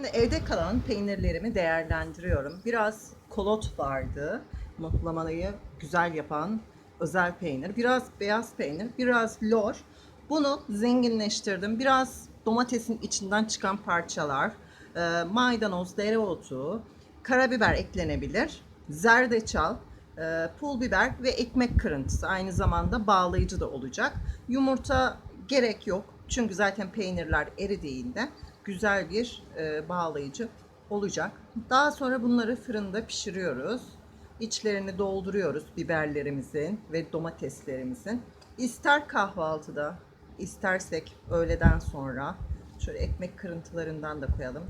Şimdi evde kalan peynirlerimi değerlendiriyorum. Biraz kolot vardı. Muhlamayı güzel yapan özel peynir. Biraz beyaz peynir, biraz lor. Bunu zenginleştirdim. Biraz domatesin içinden çıkan parçalar, e, maydanoz, dereotu, karabiber eklenebilir. Zerdeçal, e, pul biber ve ekmek kırıntısı aynı zamanda bağlayıcı da olacak. Yumurta gerek yok. Çünkü zaten peynirler eridiğinde güzel bir e, bağlayıcı olacak. Daha sonra bunları fırında pişiriyoruz. İçlerini dolduruyoruz biberlerimizin ve domateslerimizin. İster kahvaltıda, istersek öğleden sonra şöyle ekmek kırıntılarından da koyalım.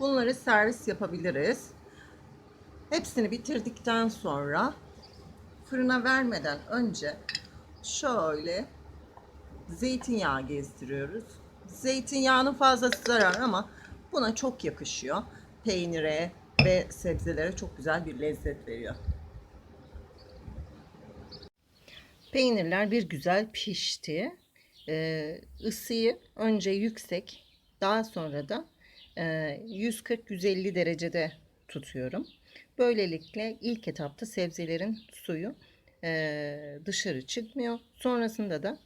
Bunları servis yapabiliriz. Hepsini bitirdikten sonra fırına vermeden önce şöyle zeytinyağı gezdiriyoruz. Zeytinyağının fazlası zarar ama buna çok yakışıyor. Peynire ve sebzelere çok güzel bir lezzet veriyor. Peynirler bir güzel pişti. Ee, ısıyı önce yüksek, daha sonra da e, 140-150 derecede tutuyorum. Böylelikle ilk etapta sebzelerin suyu e, dışarı çıkmıyor. Sonrasında da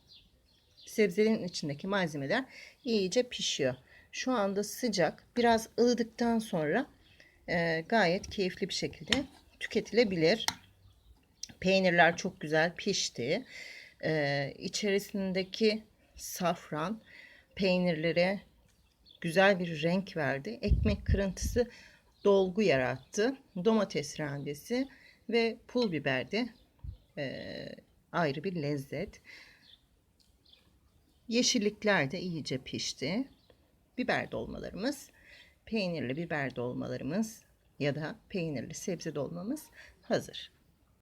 sebzelerin içindeki malzemeler iyice pişiyor. Şu anda sıcak. Biraz ılıdıktan sonra e, gayet keyifli bir şekilde tüketilebilir. Peynirler çok güzel pişti. E, içerisindeki safran peynirlere güzel bir renk verdi. Ekmek kırıntısı dolgu yarattı. Domates rendesi ve pul biber de e, ayrı bir lezzet. Yeşillikler de iyice pişti. Biber dolmalarımız, peynirli biber dolmalarımız ya da peynirli sebze dolmamız hazır.